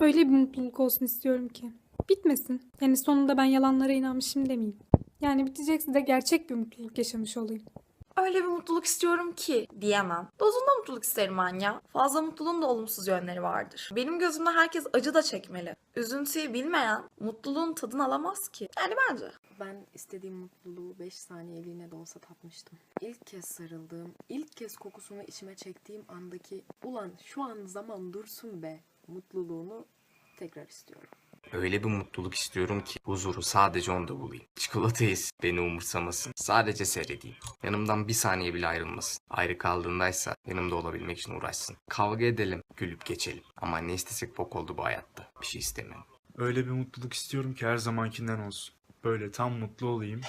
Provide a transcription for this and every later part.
Öyle bir mutluluk olsun istiyorum ki. Bitmesin. Yani sonunda ben yalanlara inanmışım demeyeyim. Yani bitecekse de gerçek bir mutluluk yaşamış olayım. Öyle bir mutluluk istiyorum ki diyemem. Dozunda mutluluk isterim ben ya. Fazla mutluluğun da olumsuz yönleri vardır. Benim gözümde herkes acı da çekmeli. Üzüntüyü bilmeyen mutluluğun tadını alamaz ki. Yani bence. Ben istediğim mutluluğu 5 saniyeliğine de olsa tatmıştım. İlk kez sarıldığım, ilk kez kokusunu içime çektiğim andaki ulan şu an zaman dursun be mutluluğunu tekrar istiyorum. Öyle bir mutluluk istiyorum ki huzuru sadece onda bulayım. Çikolata yesin, beni umursamasın. Sadece seyredeyim. Yanımdan bir saniye bile ayrılmasın. Ayrı kaldığındaysa yanımda olabilmek için uğraşsın. Kavga edelim, gülüp geçelim. Ama ne istesek bok oldu bu hayatta. Bir şey istemiyorum. Öyle bir mutluluk istiyorum ki her zamankinden olsun. Böyle tam mutlu olayım.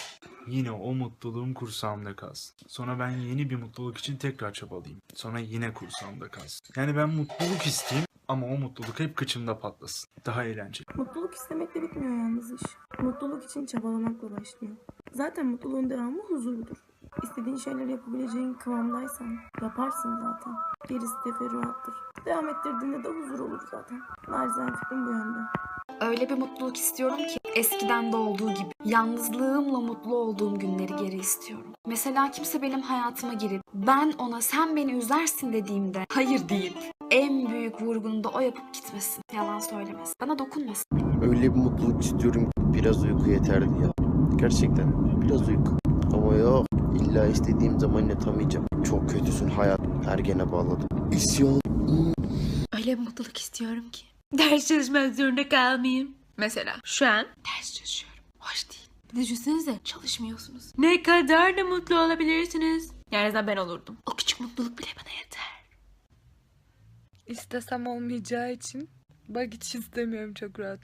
Yine o mutluluğum kursağımda kalsın. Sonra ben yeni bir mutluluk için tekrar çabalayayım. Sonra yine kursağımda kalsın. Yani ben mutluluk isteyeyim ama o mutluluk hep kıçımda patlasın. Daha eğlenceli. Mutluluk istemekle bitmiyor yalnız iş. Mutluluk için çabalamakla başlıyor. Zaten mutluluğun devamı huzurdur. İstediğin şeyleri yapabileceğin kıvamdaysan yaparsın zaten. Gerisi teferruattır. Devam ettirdiğinde de huzur olur zaten. Narizane fikrim bu yönde. Öyle bir mutluluk istiyorum ki eskiden de olduğu gibi yalnızlığımla mutlu olduğum günleri geri istiyorum. Mesela kimse benim hayatıma girip ben ona sen beni üzersin dediğimde hayır deyip en büyük vurgunu da o yapıp gitmesin. Yalan söylemesin. Bana dokunmasın. Öyle bir mutluluk istiyorum ki biraz uyku yeterli ya. Gerçekten biraz uyku. Ama yok illa istediğim zaman yatamayacağım. Çok kötüsün hayat. Ergene bağladım. İsyan. Öyle bir mutluluk istiyorum ki. Ders çalışmak zorunda kalmayayım. Mesela şu an ders çalışıyorum. Hoş değil. Bir de düşünsenize çalışmıyorsunuz. Ne kadar da mutlu olabilirsiniz. Yani ben olurdum. O küçük mutluluk bile bana yeter. İstesem olmayacağı için bak hiç istemiyorum çok rahat.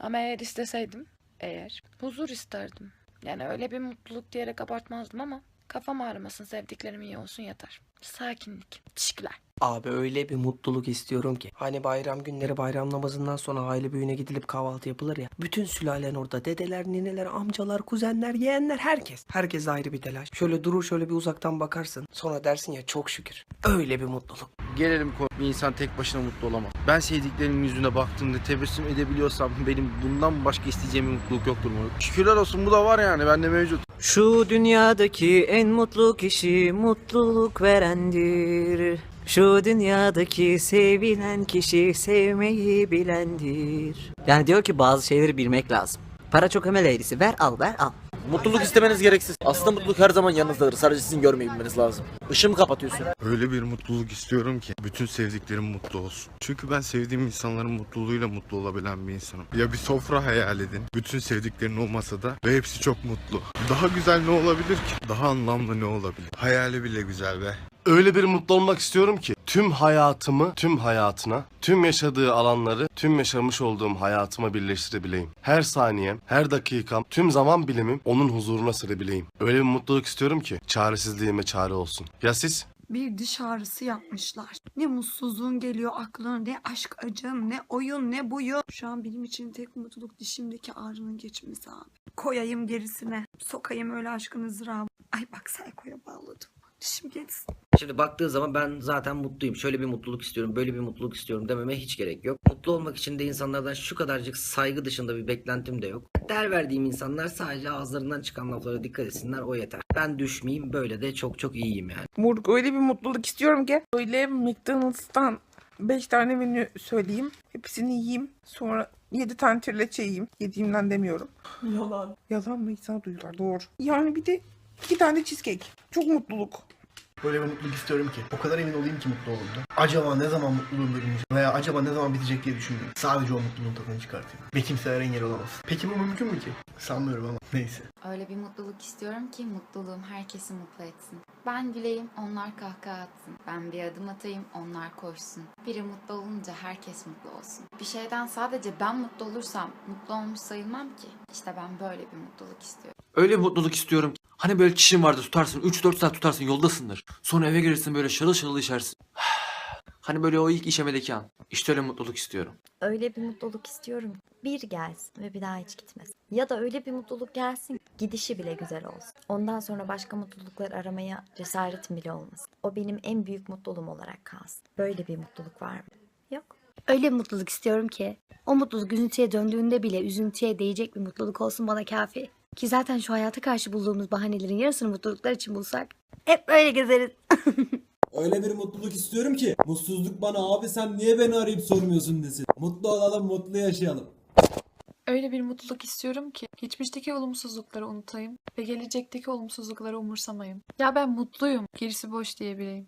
Ama eğer isteseydim, eğer huzur isterdim. Yani öyle bir mutluluk diyerek abartmazdım ama kafam ağrımasın, sevdiklerim iyi olsun yeter. Sakinlik. Teşekkürler. Abi öyle bir mutluluk istiyorum ki. Hani bayram günleri bayram namazından sonra aile büyüğüne gidilip kahvaltı yapılır ya. Bütün sülalen orada. Dedeler, nineler, amcalar, kuzenler, yeğenler herkes. Herkes ayrı bir telaş. Şöyle durur şöyle bir uzaktan bakarsın. Sonra dersin ya çok şükür. Öyle bir mutluluk. Gelelim konu. Bir insan tek başına mutlu olamaz. Ben sevdiklerimin yüzüne baktığımda tebessüm edebiliyorsam benim bundan başka isteyeceğim bir mutluluk yoktur mu? Şükürler olsun bu da var yani bende mevcut. Şu dünyadaki en mutlu kişi mutluluk verendir. Şu dünyadaki sevilen kişi sevmeyi bilendir. Yani diyor ki bazı şeyleri bilmek lazım. Para çok emel eğrisi. Ver al ver al. Mutluluk istemeniz gereksiz. Aslında mutluluk her zaman yanınızdadır. Sadece sizin görmeyi bilmeniz lazım. Işığımı kapatıyorsun. Öyle bir mutluluk istiyorum ki bütün sevdiklerim mutlu olsun. Çünkü ben sevdiğim insanların mutluluğuyla mutlu olabilen bir insanım. Ya bir sofra hayal edin. Bütün sevdiklerin olmasa da ve hepsi çok mutlu. Daha güzel ne olabilir ki? Daha anlamlı ne olabilir? Hayali bile güzel be. Öyle bir mutlu olmak istiyorum ki tüm hayatımı, tüm hayatına, tüm yaşadığı alanları, tüm yaşamış olduğum hayatıma birleştirebileyim. Her saniyem, her dakikam, tüm zaman bilimim onun huzuruna serebileyim. Öyle bir mutluluk istiyorum ki çaresizliğime çare olsun. Ya siz? Bir diş ağrısı yapmışlar. Ne mutsuzluğun geliyor aklına, ne aşk acım, ne oyun, ne buyun. Şu an benim için tek mutluluk dişimdeki ağrının geçmesi abi. Koyayım gerisine, sokayım öyle aşkın ızdırabı. Ay bak saykoya bağladım. Dişim geçsin. Şimdi baktığın zaman ben zaten mutluyum. Şöyle bir mutluluk istiyorum, böyle bir mutluluk istiyorum dememe hiç gerek yok. Mutlu olmak için de insanlardan şu kadarcık saygı dışında bir beklentim de yok. Değer verdiğim insanlar sadece ağızlarından çıkan laflara dikkat etsinler o yeter. Ben düşmeyeyim böyle de çok çok iyiyim yani. Morg öyle bir mutluluk istiyorum ki öyle McDonald's'tan 5 tane menü söyleyeyim. Hepsini yiyeyim. Sonra 7 tane trileçe yiyeyim. Yediğimden demiyorum. Yalan. Yalan mı? İnsan duyular. Doğru. Yani bir de 2 tane cheesecake. Çok mutluluk. Böyle bir mutluluk istiyorum ki. O kadar emin olayım ki mutlu olduğumda. Acaba ne zaman mutluluğum bölünecek veya acaba ne zaman bitecek diye düşünmüyorum. Sadece o mutluluğun tadını çıkartayım. Ve kimseler engel olamaz. Peki bu mümkün mü ki? Sanmıyorum ama neyse. Öyle bir mutluluk istiyorum ki mutluluğum herkesi mutlu etsin. Ben güleyim, onlar kahkaha atsın. Ben bir adım atayım, onlar koşsun. Biri mutlu olunca herkes mutlu olsun. Bir şeyden sadece ben mutlu olursam mutlu olmuş sayılmam ki. İşte ben böyle bir mutluluk istiyorum. Öyle bir mutluluk istiyorum ki. Hani böyle çişin vardır tutarsın 3-4 saat tutarsın yoldasındır. Sonra eve gelirsin böyle şarıl şarıl içersin. Hani böyle o ilk işemedeki an. İşte öyle mutluluk istiyorum. Öyle bir mutluluk istiyorum. Bir gelsin ve bir daha hiç gitmesin. Ya da öyle bir mutluluk gelsin gidişi bile güzel olsun. Ondan sonra başka mutluluklar aramaya cesaretim bile olmasın. O benim en büyük mutluluğum olarak kalsın. Böyle bir mutluluk var mı? Yok. Öyle bir mutluluk istiyorum ki o mutluluk üzüntüye döndüğünde bile üzüntüye değecek bir mutluluk olsun bana kafi. Ki zaten şu hayata karşı bulduğumuz bahanelerin yarısını mutluluklar için bulsak hep böyle gezeriz. Öyle bir mutluluk istiyorum ki mutsuzluk bana abi sen niye beni arayıp sormuyorsun desin. Mutlu olalım, mutlu yaşayalım. Öyle bir mutluluk istiyorum ki geçmişteki olumsuzlukları unutayım ve gelecekteki olumsuzlukları umursamayım. Ya ben mutluyum, gerisi boş diyebileyim.